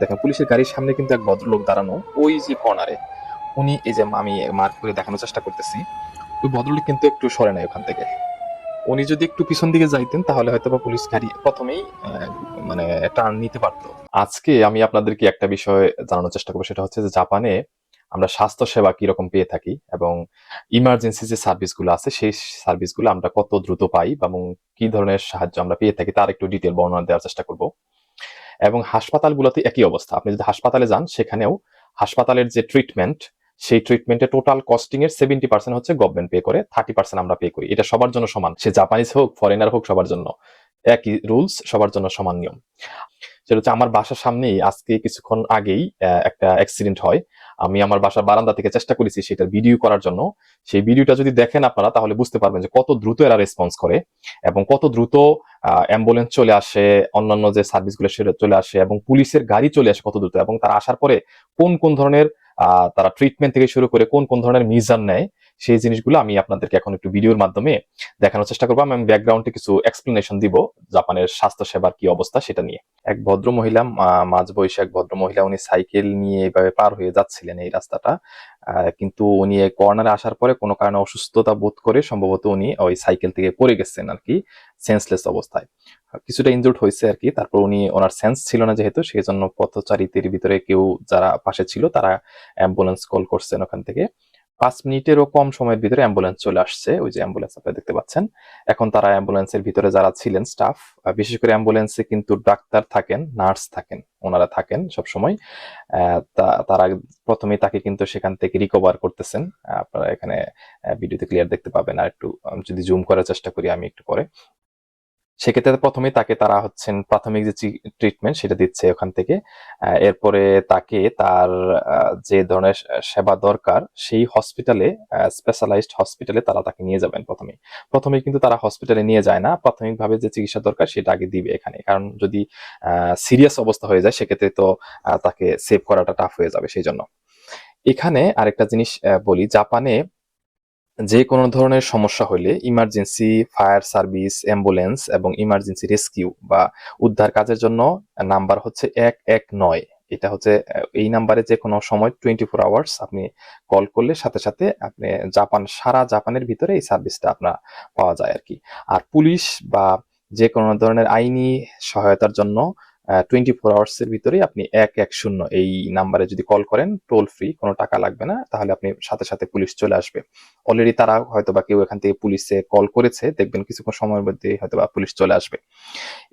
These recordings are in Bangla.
দেখেন, পুলিশের গাড়ির সামনে কিন্তু এক ভদ্রলোক দাঁড়ানো ওই যে কর্নারে উনি এই যে আমি মার্ক করে দেখানোর চেষ্টা করতেছি, ওই ভদ্রলোক কিন্তু একটু সরে নাই ওখান থেকে। উনি যদি একটু পিছন দিকে যাইতেন, তাহলে হয়তো বা পুলিশ গাড়ি প্রথমেই মানে টার্ন নিতে পারতো। আজকে আমি আপনাদেরকে একটা বিষয় জানানোর চেষ্টা করব, সেটা হচ্ছে যে জাপানে আমরা স্বাস্থ্য সেবা কীরকম পেয়ে থাকি এবং ইমার্জেন্সি যে সার্ভিসগুলো আছে, সেই সার্ভিসগুলো আমরা কত দ্রুত পাই এবং কি ধরনের সাহায্য আমরা পেয়ে থাকি, তার একটু ডিটেল বর্ণনা দেওয়ার চেষ্টা করব। এবং হাসপাতালগুলোতে একই অবস্থা। আপনি যদি হাসপাতালে যান, সেখানেও হাসপাতালের যে ট্রিটমেন্ট সেই ট্রিটমেন্টের টোটাল কস্টিং এর সেভেন্টি পার্সেন্ট হচ্ছে গভর্নমেন্ট পে করে থার্টি পার্সেন্ট আমরা পে করি। এটা সবার জন্য সমান। সে জাপানিজ হোক ফরেনার হোক, সবার জন্য। একই রুলস সবার জন্য সমান নিয়ম। সেটা হচ্ছে আমার বাসার সামনেই আজকে কিছুক্ষণ আগেই একটা অ্যাক্সিডেন্ট হয়। আমি আমার বাসার বারান্দা থেকে চেষ্টা করেছি সেটার ভিডিও করার জন্য। সেই ভিডিওটা যদি দেখেন আপনারা, তাহলে বুঝতে পারবেন যে কত দ্রুত এরা রেসপন্স করে এবং কত দ্রুত অ্যাম্বুলেন্স চলে আসে, অন্যান্য যে সার্ভিসগুলো সেটা চলে আসে এবং পুলিশের গাড়ি চলে আসে কত দ্রুত এবং তারা আসার পরে কোন কোন ধরনের তারা ট্রিটমেন্ট থেকে শুরু করে কোন কোন ধরনের মিজার নেয় সেই জিনিসগুলো আমি আপনাদেরকে এখন একটু ভিডিওর মাধ্যমে দেখানোর চেষ্টা করব। আমি ব্যাকগ্রাউন্ডে কিছু এক্সপ্লেনেশন দিব, জাপানের স্বাস্থ্য সেবার কি অবস্থা সেটা নিয়ে। এক ভদ্র মহিলা মাঝ বয়সী এক ভদ্র মহিলা উনি সাইকেল নিয়ে এভাবে পার হয়ে যাচ্ছিলেন এই রাস্তাটা। কিন্তু উনি কর্নারে আসার পরে কোনো কারণে অসুস্থতা বোধ করে সম্ভবত উনি ওই সাইকেল থেকে পড়ে গেছেন আর কি সেন্সলেস অবস্থায়। কিছুটা ইনজুর্ড হয়েছে আর কি, তারপর উনি ওনার সেন্স ছিল না যেহেতু সেই জন্য পথচারীদের ভিতরে কেউ যারা পাশে ছিল তারা অ্যাম্বুলেন্স কল করছেন ওখান থেকে। পাঁচ মিনিটেরও কম সময়ের ভিতরে অ্যাম্বুলেন্স চলে আসছে। ওই যে অ্যাম্বুলেন্স আপনারা দেখতে পাচ্ছেন। এখন তারা অ্যাম্বুলেন্সের ভিতরে যারা ছিলেন স্টাফ বিশেষ করে অ্যাম্বুলেন্সে কিন্তু ডাক্তার থাকেন নার্স থাকেন, ওনারা থাকেন সব সময় তারা প্রথমে তাকে কিন্তু সেখান থেকে রিকভার করতেছেন। আপনারা এখানে ভিডিওতে ক্লিয়ার দেখতে পাবেন। আর একটু যদি জুম করার চেষ্টা করি, আমি একটু পরে। সেক্ষেত্রে প্রথমে তাকে তারা হচ্ছেন প্রাথমিক যে ট্রিটমেন্ট সেটা দিচ্ছে ওখান থেকে। এরপরে তাকে তার যে ধরনের সেবা দরকার, সেই হসপিটালে স্পেশালাইজড হসপিটালে তারা তাকে নিয়ে যাবেন প্রথমে। প্রথমে কিন্তু তারা হসপিটালে নিয়ে যায় না। প্রাথমিকভাবে যে চিকিৎসা দরকার সেটা আগে দিবে এখানে। কারণ যদি সিরিয়াস অবস্থা হয়ে যায়, সেক্ষেত্রে তো তাকে সেভ করাটা টাফ হয়ে যাবে সেই জন্য এখানে আরেকটা জিনিস বলি। জাপানে যে কোনো ধরনের সমস্যা হলে ইমার্জেন্সি ফায়ার সার্ভিস অ্যাম্বুলেন্স এবং ইমার্জেন্সি রেস্কিউ বা উদ্ধার কাজের জন্য নাম্বার হচ্ছে এক এক নয়। এটা হচ্ছে এই নাম্বারে যে কোনো সময় টোয়েন্টি ফোর আওয়ার্স আপনি কল করলে সাথে সাথে আপনি জাপান, সারা জাপানের ভিতরে এই সার্ভিসটা আপনার পাওয়া যায় আর কি আর পুলিশ বা যে কোনো ধরনের আইনি সহায়তার জন্য টোয়েন্টি ফোর আওয়ার্স এর ভিতরে আপনি এক এক শূন্য এই নাম্বারে যদি কল করেন টোল ফ্রি কোনো টাকা লাগবে না, তাহলে আপনি সাথে সাথে পুলিশ চলে আসবে। অলরেডি তারা হয়তো বা কেউ এখান থেকে পুলিশে কল করেছে, দেখবেন কিছুক্ষণ সময়ের মধ্যে হয়তো বা পুলিশ চলে আসবে।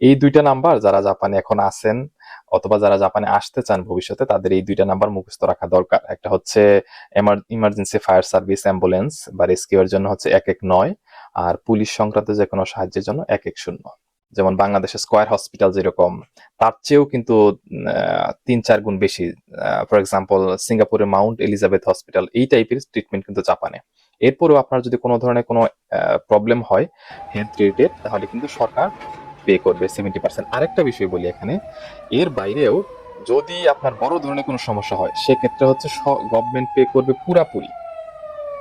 এই দুইটা নাম্বার যারা জাপানে এখন আছেন অথবা যারা জাপানে আসতে চান ভবিষ্যতে, তাদের এই দুইটা নাম্বার মুখস্থ রাখা দরকার। একটা হচ্ছে ইমার্জেন্সি ফায়ার সার্ভিস অ্যাম্বুলেন্স বা রেস্কিউর জন্য হচ্ছে এক এক নয়, আর পুলিশ সংক্রান্ত যে কোনো সাহায্যের জন্য এক এক শূন্য। যেমন বাংলাদেশের স্কোয়ার হসপিটাল যেরকম, তার চেয়েও কিন্তু তিন চার গুণ বেশি ফর এক্সাম্পল সিঙ্গাপুরের মাউন্ট এলিজাবেথ হসপিটাল এই টাইপের ট্রিটমেন্ট কিন্তু জাপানে এরপরেও আপনার যদি কোনো ধরনের কোনো প্রবলেম হয় হেলথ রিলেটেড তাহলে কিন্তু সরকার পে করবে সেভেন্টি পার্সেন্ট আরেকটা বিষয় বলি এখানে, এর বাইরেও যদি আপনার বড় ধরনের কোনো সমস্যা হয়, সেক্ষেত্রে হচ্ছে গভর্নমেন্ট পে করবে পুরাপুরি।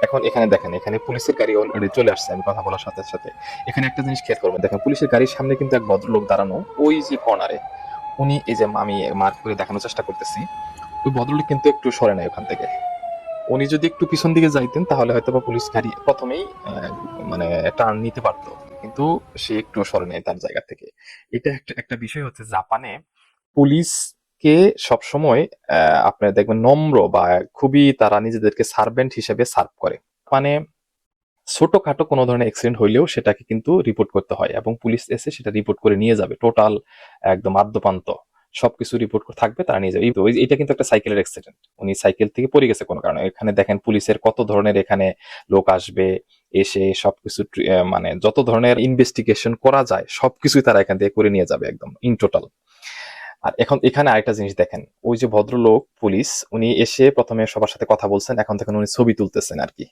এখন এখানে দেখেন, এখানে পুলিশের গাড়ি অলরেডি চলে আসছে, আমি কথা বলার সাথে সাথে। এখানে একটা জিনিস খেয়াল করবেন, দেখেন পুলিশের গাড়ির সামনে কিন্তু এক ভদ্রলোক দাঁড়ানো, ওই যে কর্নারে। উনি এই যে আমি মার্ক করে দেখানোর চেষ্টা করতেছি, ওই ভদ্রলোক কিন্তু একটু সরে নাই ওখান থেকে। উনি যদি একটু পিছন দিকে যাইতেন, তাহলে হয়তো বা পুলিশ গাড়ি প্রথমেই মানে টার্ন নিতে পারতো। কিন্তু সে একটু সরে নেয় তার জায়গা থেকে। এটা একটা একটা বিষয় হচ্ছে, জাপানে পুলিশকে সবসময় আপনার দেখবেন নম্র বা খুবই তারা নিজেদেরকে সার্ভেন্ট হিসেবে সার্ভ করে। মানে ছোটখাটো কোনো ধরনের অ্যাক্সিডেন্ট হইলেও সেটাকে কিন্তু রিপোর্ট করতে হয় এবং পুলিশ এসে সেটা রিপোর্ট করে নিয়ে যাবে। টোটাল একদম আদ্যপান্ত। সবকিছু রিপোর্ট থাকবে, তারা নিয়ে যাবে। এটা কিন্তু একটা সাইকেলের অ্যাক্সিডেন্ট উনি সাইকেল থেকে পড়ে গেছে কোনো কারণে। এখানে দেখেন পুলিশের কত ধরনের এখানে লোক আসবে, এসে সবকিছু মানে যত ধরনের ইনভেস্টিগেশন করা যায়, সবকিছুই তারা এখান থেকে করে নিয়ে যাবে একদম ইন টোটাল আর এখন এখানে আরেকটা জিনিস দেখেন, ওই যে ভদ্রলোক, পুলিশ, উনি এসে প্রথমে সবার সাথে কথা বলছেন, এখন থেকে উনি ছবি তুলতেছেন আর কি।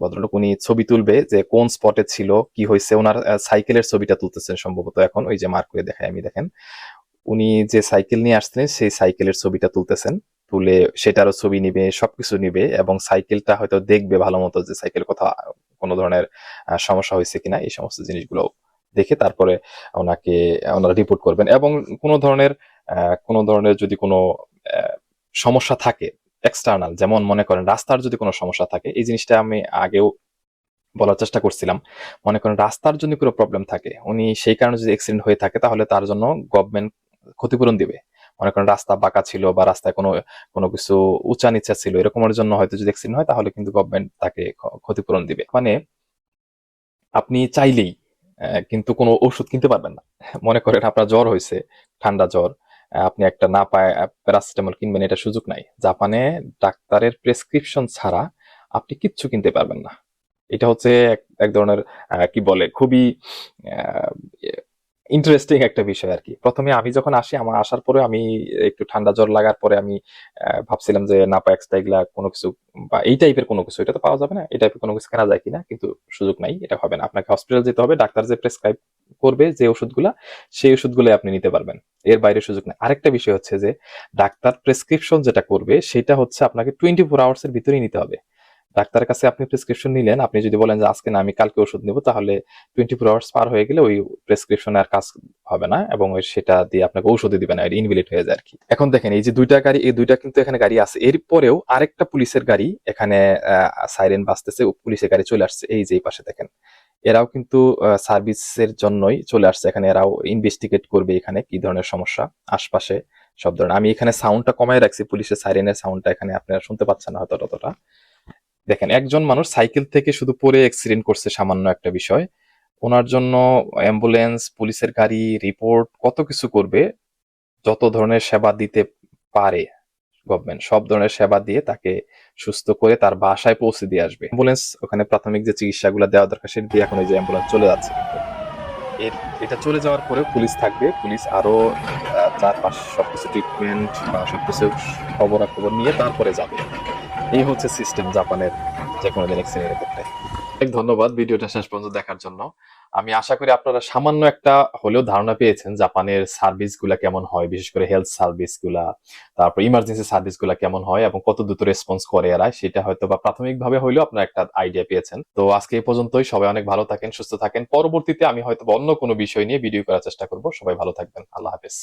ভদ্রলোক উনি ছবি তুলবে যে কোন স্পটে ছিল, কি হয়েছে ওনার সাইকেলের ছবিটা তুলতেছেন সম্ভবত এখন, ওই যে মার্ক করে দেখায় আমি দেখেন। উনি যে সাইকেল নিয়ে আসছেন সেই সাইকেলের ছবিটা তুলতেছেন, তুলে সেটারও ছবি নিবে, সবকিছু নিবে এবং সাইকেলটা হয়তো দেখবে ভালো মতো যে সাইকেল কোথাও কোনো ধরনের সমস্যা হয়েছে কিনা, এই সমস্ত জিনিসগুলো দেখে তারপরে ওনাকে, ওনারা রিপোর্ট করবেন। এবং কোনো ধরনের কোনো ধরনের যদি কোনো সমস্যা থাকে এক্সটার্নাল যেমন মনে করেন রাস্তার যদি কোনো সমস্যা থাকে, এই জিনিসটা আমি আগেও বলার চেষ্টা করছিলাম। মনে করেন রাস্তার জন্য কোনো প্রবলেম থাকে, উনি সেই কারণে যদি অ্যাক্সিডেন্ট হয়ে থাকে, তাহলে তার জন্য গভর্নমেন্ট ক্ষতিপূরণ দিবে। মনে করেন রাস্তা বাঁকা ছিল বা রাস্তায় কোনো কোনো কিছু উঁচা নিচা ছিল, এরকমের জন্য হয়তো যদি অ্যাক্সিডেন্ট হয়, তাহলে কিন্তু গভর্নমেন্ট তাকে ক্ষতিপূরণ দিবে। মানে আপনি চাইলেই কিন্তু কোনো ওষুধ কিনতে পারবেন না। মনে করেন আপনার জ্বর হয়েছে, ঠান্ডা জ্বর আপনি একটা না পায় প্যারাসিটামল কিনবেন, এটা সুযোগ নাই। জাপানে ডাক্তারের প্রেসক্রিপশন ছাড়া আপনি কিচ্ছু কিনতে পারবেন না। এটা হচ্ছে এক ধরনের কি বলে, খুবই ইন্টারেস্টিং একটা বিষয় আর কি প্রথমে আমি যখন আসি, আমার আসার পরে আমি একটু ঠান্ডা জ্বর লাগার পরে আমি ভাবছিলাম যে নাপা এক্সট্রা এগুলা কোনো কিছু বা এই টাইপের কোনো কিছু, এটা তো পাওয়া যাবে না, এই টাইপের কোনো কিছু কেনা যায় কিনা, কিন্তু সুযোগ নাই, এটা হবে না। আপনাকে হসপিটাল যেতে হবে, ডাক্তার যে প্রেসক্রাইব করবে যে ওষুধগুলা, সেই ওষুধগুলো আপনি নিতে পারবেন। এর বাইরে সুযোগ নেই। আরেকটা বিষয় হচ্ছে যে, ডাক্তার প্রেসক্রিপশন যেটা করবে, সেটা হচ্ছে আপনাকে টোয়েন্টি ফোর আওয়ার্স এর ভিতরেই নিতে হবে। ডাক্তারের কাছে আপনি প্রেসক্রিপশন নিলেন, আপনি যদি বলেন যে আজকে না, আমি কালকে ওষুধ নেব, তাহলে টোয়েন্টি ফোর আওয়ার্স পার হয়ে গেলে ওই প্রেসক্রিপশন আর কাজ হবে না এবং সেটা দিয়ে আপনাকে ঔষধই দিবে না ইনভ্যালিড হয়ে যায় আর কি এখন দেখেন, এই যে দুইটা গাড়ি, এই দুইটা কিন্তু এখানে গাড়ি আছে। এরপরেও আরেকটা পুলিশের গাড়ি এখানে সাইরেন বাজতেছে পুলিশের গাড়ি চলে আসছে, এই যে এই পাশে দেখেন। এরাও কিন্তু সার্ভিসের জন্যই চলে আসছে। এখানে এরাও ইনভেস্টিগেট করবে এখানে কি ধরনের সমস্যা, আশপাশে সব ধরনের। আমি এখানে সাউন্ডটা কমায় রাখছি, পুলিশের সাইরেনের সাউন্ডটা এখানে আপনারা শুনতে পাচ্ছেন না হয়তো ততটা। দেখেন একজন মানুষ সাইকেল থেকে শুধু পরে অ্যাক্সিডেন্ট করছে সামান্য একটা বিষয়। ওনার জন্য অ্যাম্বুলেন্স পুলিশের গাড়ি রিপোর্ট কত কিছু করবে যত ধরনের সেবা দিতে পারে গভর্নমেন্ট সব ধরনের সেবা দিয়ে তাকে সুস্থ করে তার বাসায় পৌঁছে দিয়ে আসবে। অ্যাম্বুলেন্স ওখানে প্রাথমিক যে চিকিৎসাগুলো দেওয়া দরকার সেটা দিয়ে এখন এই যে অ্যাম্বুলেন্স চলে যাচ্ছে কিন্তু। এটা চলে যাওয়ার পরে পুলিশ থাকবে। পুলিশ আরও আহ, চার সবকিছু ট্রিটমেন্ট বা সবকিছু খবরাখবর নিয়ে তারপরে যাবে। এই হচ্ছে সিস্টেম জাপানের যে কোনো দিন অ্যাক্সিডেন্টের ক্ষেত্রে। অনেক ধন্যবাদ ভিডিওটা শেষ পর্যন্ত দেখার জন্য। আমি আশা করি আপনারা সামান্য একটা হলেও ধারণা পেয়েছেন জাপানের সার্ভিসগুলা কেমন হয়, বিশেষ করে হেলথ সার্ভিসগুলা তারপর ইমার্জেন্সি সার্ভিসগুলা কেমন হয় এবং কত দ্রুত রেসপন্স করে এরা, সেটা হয়তো বা প্রাথমিকভাবে হলেও আপনারা একটা আইডিয়া পেয়েছেন। তো আজকে এই পর্যন্তই, সবাই অনেক ভালো থাকেন, সুস্থ থাকেন। পরবর্তীতে আমি হয়তো অন্য কোনো বিষয় নিয়ে ভিডিও করার চেষ্টা করব। সবাই ভালো থাকবেন। আল্লাহ হাফেজ।